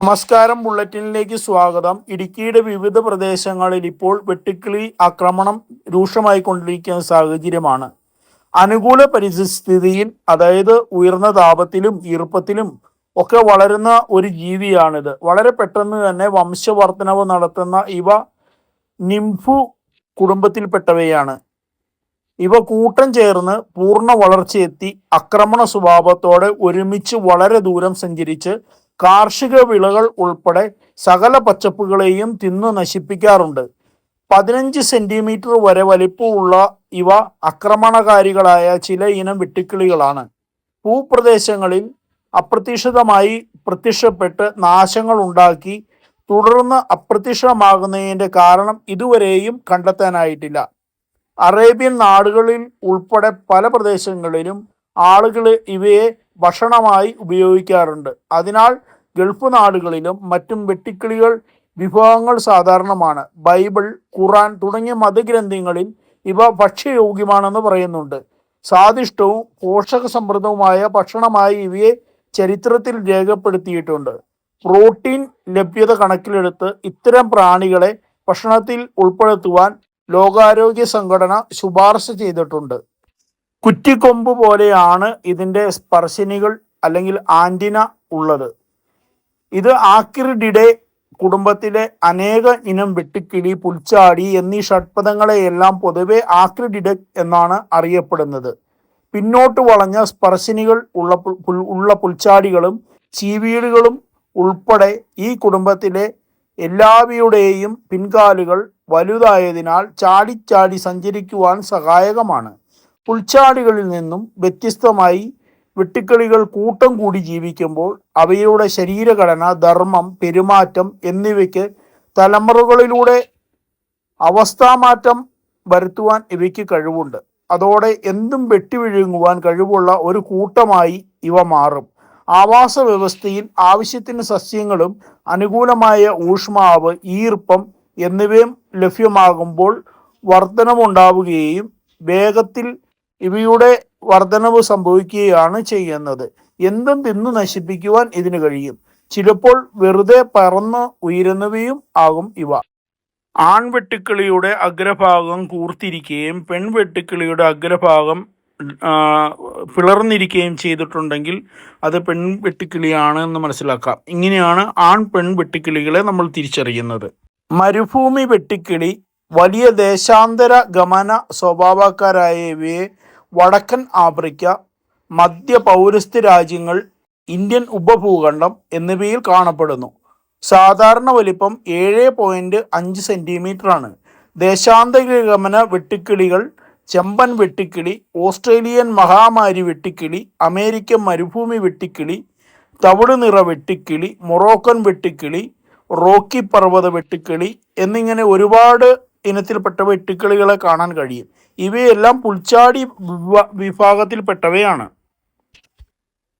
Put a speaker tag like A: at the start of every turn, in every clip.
A: നമസ്കാരം ബുള്ളറ്റിനിലേക്ക് സ്വാഗതം. ഇടുക്കിയുടെ വിവിധ പ്രദേശങ്ങളിൽ ഇപ്പോൾ വെട്ടുക്കിളി ആക്രമണം രൂക്ഷമായിക്കൊണ്ടിരിക്കുന്ന സാഹചര്യമാണ്. അനുകൂല പരിസ്ഥിതിയിൽ അതായത് ഉയർന്ന താപത്തിലും ഈർപ്പത്തിലും ഒക്കെ വളരുന്ന ഒരു ജീവിയാണിത്. വളരെ പെട്ടെന്ന് തന്നെ വംശവർദ്ധനവ് നടത്തുന്ന ഇവ നിംഫു കുടുംബത്തിൽപ്പെട്ടവയാണ്. ഇവ കൂട്ടം ചേർന്ന് പൂർണ വളർച്ചയെത്തി ആക്രമണ സ്വഭാവത്തോടെ ഒരുമിച്ച് വളരെ ദൂരം സഞ്ചരിച്ച് കാർഷിക വിളകൾ ഉൾപ്പെടെ സകല പച്ചപ്പുകളെയും തിന്നു നശിപ്പിക്കാറുണ്ട്. പതിനഞ്ച് സെന്റിമീറ്റർ വരെ വലിപ്പമുള്ള ഇവ ആക്രമണകാരികളായ ചില ഇനം വെട്ടുക്കിളികളാണ്. ഭൂപ്രദേശങ്ങളിൽ അപ്രതീക്ഷിതമായി പ്രത്യക്ഷപ്പെട്ട് നാശങ്ങൾ ഉണ്ടാക്കി തുടർന്ന് അപ്രത്യക്ഷമാകുന്നതിന്റെ കാരണം ഇതുവരെയും കണ്ടെത്താനായിട്ടില്ല. അറേബ്യൻ നാടുകളിൽ ഉൾപ്പെടെ പല പ്രദേശങ്ങളിലും ആളുകൾ ഇവയെ ഭക്ഷണമായി ഉപയോഗിക്കാറുണ്ട്. അതിനാൽ ഗൾഫ് നാടുകളിലും മറ്റും വെട്ടിക്കിളികൾ വിഭവങ്ങൾ സാധാരണമാണ്. ബൈബിൾ ഖുറാൻ തുടങ്ങിയ മതഗ്രന്ഥങ്ങളിൽ ഇവ ഭക്ഷ്യയോഗ്യമാണെന്ന് പറയുന്നുണ്ട്. സ്വാദിഷ്ടവും പോഷക സമൃദ്ധവുമായ ഭക്ഷണമായി ഇവയെ ചരിത്രത്തിൽ രേഖപ്പെടുത്തിയിട്ടുണ്ട്. പ്രോട്ടീൻ ലഭ്യത കണക്കിലെടുത്ത് ഇത്തരം പ്രാണികളെ ഭക്ഷണത്തിൽ ഉൾപ്പെടുത്തുവാൻ ലോകാരോഗ്യ സംഘടന ശുപാർശ ചെയ്തിട്ടുണ്ട്. കുറ്റിക്കൊമ്പ് പോലെയാണ് ഇതിന്റെ സ്പർശിനികൾ അല്ലെങ്കിൽ ആന്റിന ഉള്ളത്. ഇത് ആക്രിഡിഡെ കുടുംബത്തിലെ അനേക ഇനം വെട്ടുക്കിളി പുൽച്ചാടി എന്നീ ഷഡ്പദങ്ങളെയെല്ലാം പൊതുവെ ആക്രിഡിഡെ എന്നാണ് അറിയപ്പെടുന്നത്. പിന്നോട്ട് വളഞ്ഞ സ്പർശിനികൾ ഉള്ള ഉള്ള പുൽച്ചാടികളും ചീവീടുകളും ഉൾപ്പെടെ ഈ കുടുംബത്തിലെ എല്ലാവയുടെയും പിൻകാലുകൾ വലുതായതിനാൽ ചാടിച്ചാടി സഞ്ചരിക്കുവാൻ സഹായകമാണ്. പുൽച്ചാടികളിൽ നിന്നും വ്യത്യസ്തമായി വെട്ടിക്കളികൾ കൂട്ടം കൂടി ജീവിക്കുമ്പോൾ അവയുടെ ശരീരഘടന ധർമ്മം പെരുമാറ്റം എന്നിവയ്ക്ക് തലമുറകളിലൂടെ അവസ്ഥാമാറ്റം വരുത്തുവാൻ ഇവയ്ക്ക് കഴിവുണ്ട്. അതോടെ എന്തും വെട്ടിവിഴുങ്ങുവാൻ കഴിവുള്ള ഒരു കൂട്ടമായി ഇവ മാറും. ആവാസ വ്യവസ്ഥയിൽ ആവശ്യത്തിന് സസ്യങ്ങളും അനുകൂലമായ ഊഷ്മാവ് ഈർപ്പം എന്നിവയും ലഭ്യമാകുമ്പോൾ വർധനമുണ്ടാവുകയും വേഗത്തിൽ ഇവയുടെ വർധനവ് സംഭവിക്കുകയാണ് ചെയ്യുന്നത്. എന്തും തിന്നു നശിപ്പിക്കുവാൻ ഇതിന് കഴിയും. ചിലപ്പോൾ വെറുതെ പറന്ന് ഉയരുന്നവയും ആകും ഇവ. ആൺവെട്ടുക്കിളിയുടെ അഗ്രഭാഗം കൂർത്തിരിക്കുകയും പെൺവെട്ടുക്കിളിയുടെ അഗ്രഭാഗം പിളർന്നിരിക്കുകയും ചെയ്തിട്ടുണ്ടെങ്കിൽ അത് പെൺവെട്ടുക്കിളിയാണ് എന്ന് മനസ്സിലാക്കാം. ഇങ്ങനെയാണ് ആൺ പെൺ വെട്ടുക്കിളികളെ നമ്മൾ തിരിച്ചറിയുന്നത്. മരുഭൂമി വെട്ടുക്കിളി വലിയ ദേശാന്തര ഗമന സ്വഭാവക്കാരായ ഇവയെ വടക്കൻ ആഫ്രിക്ക മധ്യ പൗരസ്ത്യ രാജ്യങ്ങൾ ഇന്ത്യൻ ഉപഭൂഖണ്ഡം എന്നിവയിൽ കാണപ്പെടുന്നു. സാധാരണ വലിപ്പം ഏഴ് പോയിന്റ് അഞ്ച് സെന്റിമീറ്റർ ആണ്. വെട്ടിക്കിളികൾ ഗമന വെട്ടുക്കിളികൾ ചെമ്പൻ വെട്ടിക്കിളി ഓസ്ട്രേലിയൻ മഹാമാരി വെട്ടിക്കിളി അമേരിക്കൻ മരുഭൂമി വെട്ടിക്കിളി തവിട് നിറ വെട്ടിക്കിളി മൊറോക്കൻ വെട്ടിക്കിളി റോക്കി പർവത വെട്ടിക്കിളി എന്നിങ്ങനെ ഒരുപാട് ഇനത്തിൽപ്പെട്ട വെട്ടുക്കിളികളെ കാണാൻ കഴിയും. ഇവയെല്ലാം പുൽച്ചാടി വിഭാഗത്തിൽപ്പെട്ടവയാണ്.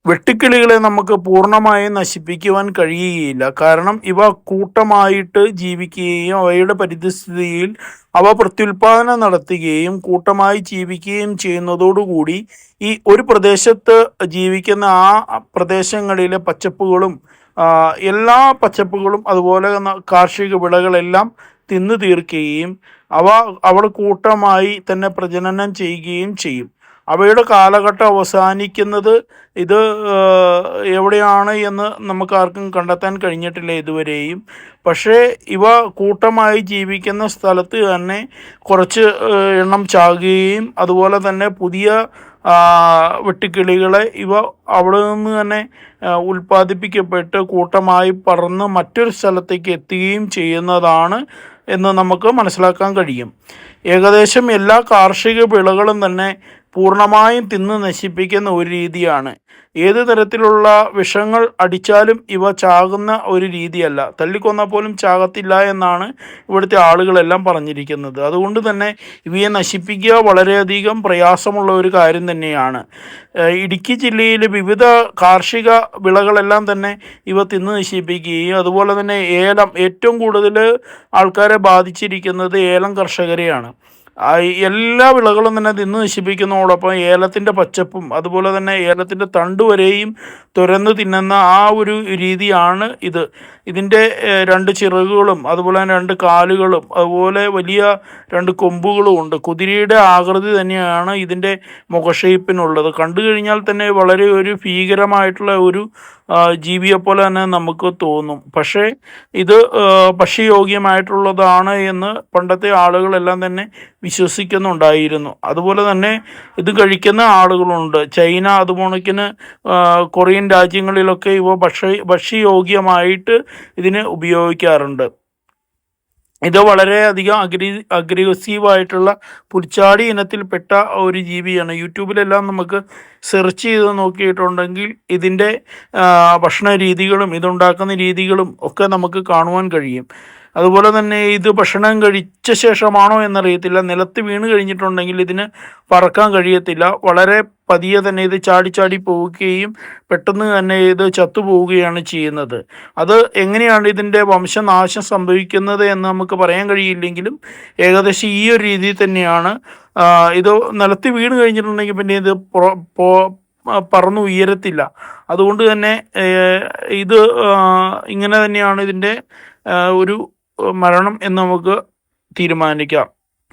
A: വെട്ടുക്കിളികളെ നമുക്ക് പൂർണമായും നശിപ്പിക്കുവാൻ കഴിയുകയില്ല. കാരണം ഇവ കൂട്ടമായിട്ട് ജീവിക്കുകയും അവയുടെ പരിതസ്ഥിതിയിൽ അവ പ്രത്യുൽപാദനം നടത്തുകയും കൂട്ടമായി ജീവിക്കുകയും ചെയ്യുന്നതോടുകൂടി ഈ ഒരു പ്രദേശത്ത് ജീവിക്കുന്ന ആ പ്രദേശങ്ങളിലെ പച്ചപ്പുകളും എല്ലാ പച്ചപ്പുകളും അതുപോലെ കാർഷിക വിളകളെല്ലാം തിന്നു തീർക്കുകയും അവ അവൾ കൂട്ടമായി തന്നെ പ്രജനനം ചെയ്യുകയും ചെയ്യും. അവയുടെ കാലഘട്ടം അവസാനിക്കുന്നത് ഇത് എവിടെയാണ് എന്ന് നമുക്ക് ആർക്കും കണ്ടെത്താൻ കഴിഞ്ഞിട്ടില്ല ഇതുവരെയും. പക്ഷേ ഇവ കൂട്ടമായി ജീവിക്കുന്ന സ്ഥലത്ത് തന്നെ കുറച്ച് എണ്ണം ചാകുകയും അതുപോലെ തന്നെ പുതിയ വെട്ടിക്കിളികളെ ഇവ അവിടെ നിന്ന് തന്നെ ഉൽപ്പാദിപ്പിക്കപ്പെട്ട് കൂട്ടമായി പറന്ന് മറ്റൊരു സ്ഥലത്തേക്ക് എത്തുകയും ചെയ്യുന്നതാണ് എന്ന് നമുക്ക് മനസ്സിലാക്കാൻ കഴിയും. ഏകദേശം എല്ലാ കാർഷിക വിളകളും തന്നെ പൂർണമായും തിന്ന് നശിപ്പിക്കുന്ന ഒരു രീതിയാണ്. ഏത് തരത്തിലുള്ള വിഷങ്ങൾ അടിച്ചാലും ഇവ ചാകുന്ന ഒരു രീതിയല്ല. തല്ലിക്കൊന്നാൽ പോലും ചാകത്തില്ല എന്നാണ് ഇവിടുത്തെ ആളുകളെല്ലാം പറഞ്ഞിരിക്കുന്നത്. അതുകൊണ്ട് തന്നെ ഇവയെ നശിപ്പിക്കുക വളരെയധികം പ്രയാസമുള്ള ഒരു കാര്യം തന്നെയാണ്. ഇടുക്കി ജില്ലയിലെ വിവിധ കാർഷിക വിളകളെല്ലാം തന്നെ ഇവ തിന്ന് നശിപ്പിക്കുകയും അതുപോലെ തന്നെ ഏലം ഏറ്റവും കൂടുതൽ ആൾക്കാരെ ബാധിച്ചിരിക്കുന്നത് ഏലം കർഷകരെയാണ്. എല്ലാ വിളകളും തന്നെ തിന്ന് നശിപ്പിക്കുന്നതോടൊപ്പം ഏലത്തിന്റെ പച്ചപ്പും അതുപോലെ തന്നെ ഏലത്തിന്റെ തണ്ട് വരെയും തുരന്ന് തിന്നുന്ന ആ ഒരു രീതിയാണ് ഇത്. ഇതിന്റെ രണ്ട് ചിറകുകളും അതുപോലെ തന്നെ രണ്ട് കാലുകളും അതുപോലെ വലിയ രണ്ട് കൊമ്പുകളും ഉണ്ട്. കുതിരയുടെ ആകൃതി തന്നെയാണ് ഇതിന്റെ മുഖഷേപ്പിനുള്ളത് കണ്ടു കഴിഞ്ഞാൽ തന്നെ വളരെ ഒരു ഭീകരമായിട്ടുള്ള ഒരു ആ, ജീവിയെപ്പോലെ തന്നെ നമുക്ക് തോന്നും. പക്ഷേ ഇത് ഭക്ഷ്യയോഗ്യമായിട്ടുള്ളതാണ് എന്ന് പണ്ടത്തെ ആളുകളെല്ലാം തന്നെ വിശ്വസിക്കുന്നുണ്ടായിരുന്നു. അതുപോലെ തന്നെ ഇത് കഴിക്കുന്ന ആളുകളുണ്ട്. ചൈന അതുപോണക്കിന് കൊറിയൻ രാജ്യങ്ങളിലൊക്കെ ഇവ ഭക്ഷ്യ ഭക്ഷ്യയോഗ്യമായിട്ട് ഇതിനെ ഉപയോഗിക്കാറുണ്ട്. ഇത് വളരെയധികം അഗ്രി അഗ്രസീവായിട്ടുള്ള പുൽച്ചാടി ഇനത്തിൽപ്പെട്ട ഒരു ജീവിയാണ്. യൂട്യൂബിലെല്ലാം നമുക്ക് സെർച്ച് ചെയ്ത് നോക്കിയിട്ടുണ്ടെങ്കിൽ ഇതിന്റെ ഭക്ഷണ രീതികളും ഇതുണ്ടാക്കുന്ന രീതികളും ഒക്കെ നമുക്ക് കാണുവാൻ കഴിയും. അതുപോലെ തന്നെ ഇത് ഭക്ഷണം കഴിച്ച ശേഷമാണോ എന്നറിയത്തില്ല. നിലത്ത് വീണ് കഴിഞ്ഞിട്ടുണ്ടെങ്കിൽ ഇതിന് പറക്കാൻ കഴിയത്തില്ല. വളരെ പതിയെ തന്നെ ഇത് ചാടി ചാടി പോവുകയും പെട്ടെന്ന് തന്നെ ഇത് ചത്തുപോവുകയാണ് ചെയ്യുന്നത്. അത് എങ്ങനെയാണ് ഇതിന്റെ വംശനാശം സംഭവിക്കുന്നത് എന്ന് നമുക്ക് പറയാൻ കഴിയില്ലെങ്കിലും ഏകദേശം ഈ ഒരു രീതിയിൽ തന്നെയാണ്. ഇത് നിലത്ത് വീണ് കഴിഞ്ഞിട്ടുണ്ടെങ്കിൽ പിന്നെ ഇത് പറന്നു ഉയരത്തില്ല. അതുകൊണ്ട് തന്നെ ഇത് ഇങ്ങനെ തന്നെയാണ് ഇതിന്റെ ഒരു മരണം എന്ന് നമുക്ക് തീരുമാനിക്കാം.